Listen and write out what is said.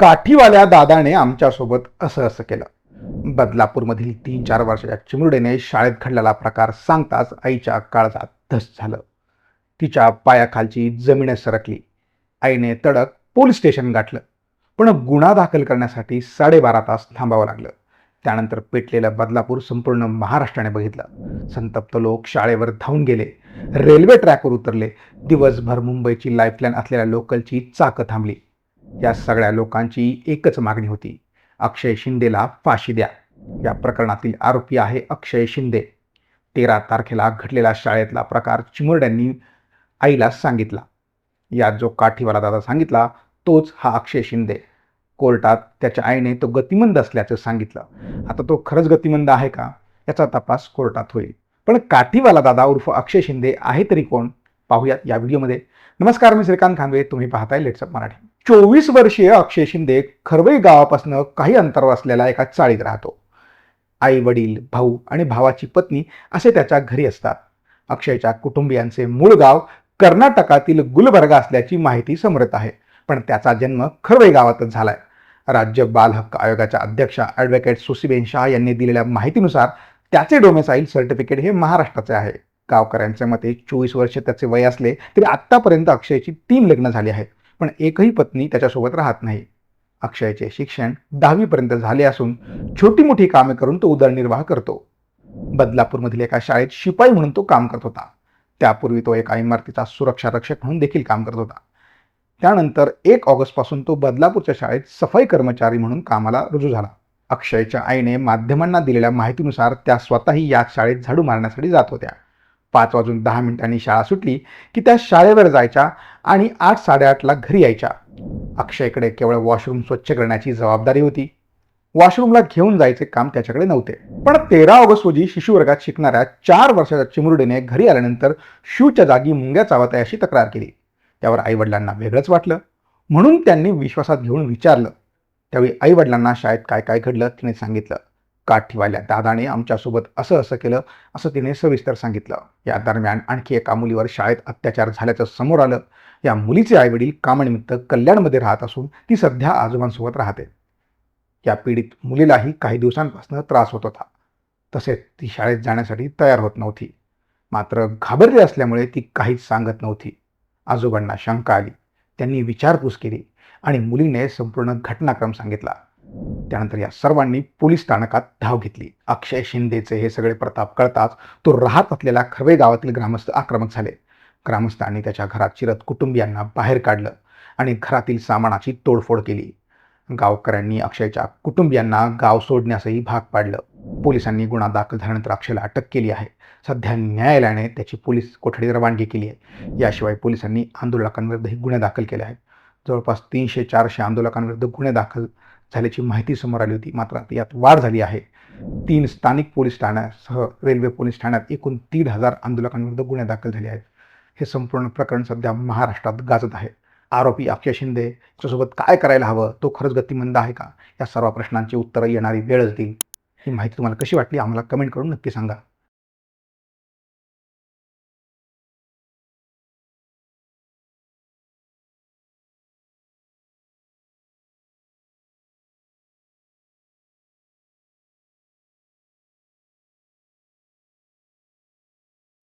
काठीवाल्या दादाने आमच्यासोबत असं असं केलं. बदलापूरमधील तीन चार वर्षाच्या चिमुरडेने शाळेत घडलेला प्रकार सांगताच आईच्या काळजात धस झालं. तिच्या पायाखालची जमीन सरकली. आईने तडक पोलीस स्टेशन गाठलं. पण गुन्हा दाखल करण्यासाठी साडेबारा तास थांबावं लागलं. त्यानंतर पेटलेलं बदलापूर संपूर्ण महाराष्ट्राने बघितलं. संतप्त लोक शाळेवर धावून गेले. रेल्वे ट्रॅकवर उतरले. दिवसभर मुंबईची लाईफलाईन असलेल्या लोकलची चाकं थांबली. या सगळ्या लोकांची एकच मागणी होती. अक्षय शिंदेला फाशी द्या. या प्रकरणातील आरोपी आहे अक्षय शिंदे. तेरा तारखेला घडलेला शाळेतला प्रकार चिमुरड्यांनी आईला सांगितला. यात जो काठीवाला दादा सांगितला तोच हा अक्षय शिंदे. कोर्टात त्याच्या आईने तो गतिमंद असल्याचं सांगितलं. आता तो खरंच गतिमंद आहे का? याचा तपास कोर्टात होईल. पण काठीवाला दादा उर्फ अक्षय शिंदे आहे तरी कोण? पाहूयात या व्हिडिओमध्ये. नमस्कार मी श्रीकांत खानवे. तुम्ही पाहताय लेट्सअप मराठी. चोवीस वर्षीय अक्षय शिंदे खरवई गावापासून काही अंतरावर असलेला एका चाळीत राहतो. आई वडील भाऊ आणि भावाची पत्नी असे त्याच्या घरी असतात. अक्षयच्या कुटुंबियांचे मूळ गाव कर्नाटकातील गुलबर्गा असल्याची माहिती समरत आहे. पण त्याचा जन्म खरवई गावातच झालाय. राज्य बाल हक्क आयोगाच्या अध्यक्षा ॲडव्होकेट सुसीबेन शाह यांनी दिलेल्या माहितीनुसार त्याचे डोमेसाईल सर्टिफिकेट हे महाराष्ट्राचे आहे. गावकऱ्यांच्या मते चोवीस वर्ष त्याचे वय असले तरी आत्तापर्यंत अक्षयची तीन लग्न झाली आहेत. पण एकही पत्नी त्याच्यासोबत राहत नाही. अक्षयचे शिक्षण दहावीपर्यंत झाले असून छोटी मोठी कामे करून तो उदरनिर्वाह करतो. बदलापूरमधील एका शाळेत शिपाई म्हणून तो काम करत होता. त्यापूर्वी तो एका इमारतीचा सुरक्षा रक्षक म्हणून देखील काम करत होता. त्यानंतर एक ऑगस्टपासून तो बदलापूरच्या शाळेत सफाई कर्मचारी म्हणून कामाला रुजू झाला. अक्षयच्या आईने माध्यमांना दिलेल्या माहितीनुसार त्या स्वतःही या शाळेत झाडू मारण्यासाठी जात होत्या. पाच वाजून दहा मिनिटांनी शाळा सुटली की त्या शाळेवर जायच्या आणि आठ साडेआठला घरी यायच्या. अक्षयकडे केवळ वॉशरूम स्वच्छ करण्याची जबाबदारी होती. वॉशरूमला घेऊन जायचे काम त्याच्याकडे नव्हते. पण तेरा ऑगस्ट रोजी शिशुवर्गात शिकणाऱ्या चार वर्षाच्या चिमुरडीने घरी आल्यानंतर शूच्या जागी मुंग्या चावत आहे अशी तक्रार केली. त्यावर आईवडिलांना वेगळंच वाटलं. म्हणून त्यांनी विश्वासात घेऊन विचारलं. त्यावेळी आईवडिलांना शाळेत काय काय घडलं तिने सांगितलं. काठीवाल्या दादाने आमच्यासोबत असं असं केलं असं तिने सविस्तर सांगितलं. या दरम्यान आणखी एका मुलीवर शाळेत अत्याचार झाल्याचं समोर आलं. या मुलीचे आईवडील कामानिमित्त कल्याणमध्ये राहत असून ती सध्या आजोबांसोबत राहते. या पीडित मुलीलाही काही दिवसांपासून त्रास होत होता. तसेच ती शाळेत जाण्यासाठी तयार होत नव्हती. मात्र घाबरली असल्यामुळे ती काहीच सांगत नव्हती. आजोबांना शंका आली. त्यांनी विचारपूस केली आणि मुलीने संपूर्ण घटनाक्रम सांगितला. त्यानंतर या सर्वांनी पोलीस स्थानकात धाव घेतली. अक्षय शिंदेचे हे सगळे प्रताप कळताच तो राहत असलेल्या खरवे गावातील ग्रामस्थ आक्रमक झाले. ग्रामस्थांनी त्याच्या घरात शिरत कुटुंबियांना बाहेर काढलं आणि घरातील सामानाची तोडफोड केली. गावकऱ्यांनी अक्षयच्या कुटुंबियांना गाव सोडण्यासही भाग पाडलं. पोलिसांनी गुन्हा दाखल झाल्यानंतर अक्षयला अटक केली आहे. सध्या न्यायालयाने त्याची पोलीस कोठडी रवानगी केली आहे. याशिवाय पोलिसांनी आंदोलकांविरुद्धही गुन्हे दाखल केले आहेत. जवळपास तीनशे चारशे आंदोलकांविरुद्ध गुन्हे दाखल झाल्याची माहिती समोर आली होती. मात्र यात वाढ झाली आहे. तीन स्थानिक पोलीस ठाण्यासह रेल्वे पोलीस ठाण्यात एकूण तीन हजार आंदोलकांविरुद्ध गुन्हे दाखल झाले आहेत. हे संपूर्ण प्रकरण सध्या महाराष्ट्रात गाजत आहे. आरोपी अक्षय शिंदे याच्यासोबत काय करायला हवं? तो खरंच गतिमंद आहे का? या सर्व प्रश्नांची उत्तरं येणारी वेळच देईल. ही माहिती तुम्हाला कशी वाटली? आम्हाला कमेंट करून नक्की सांगा.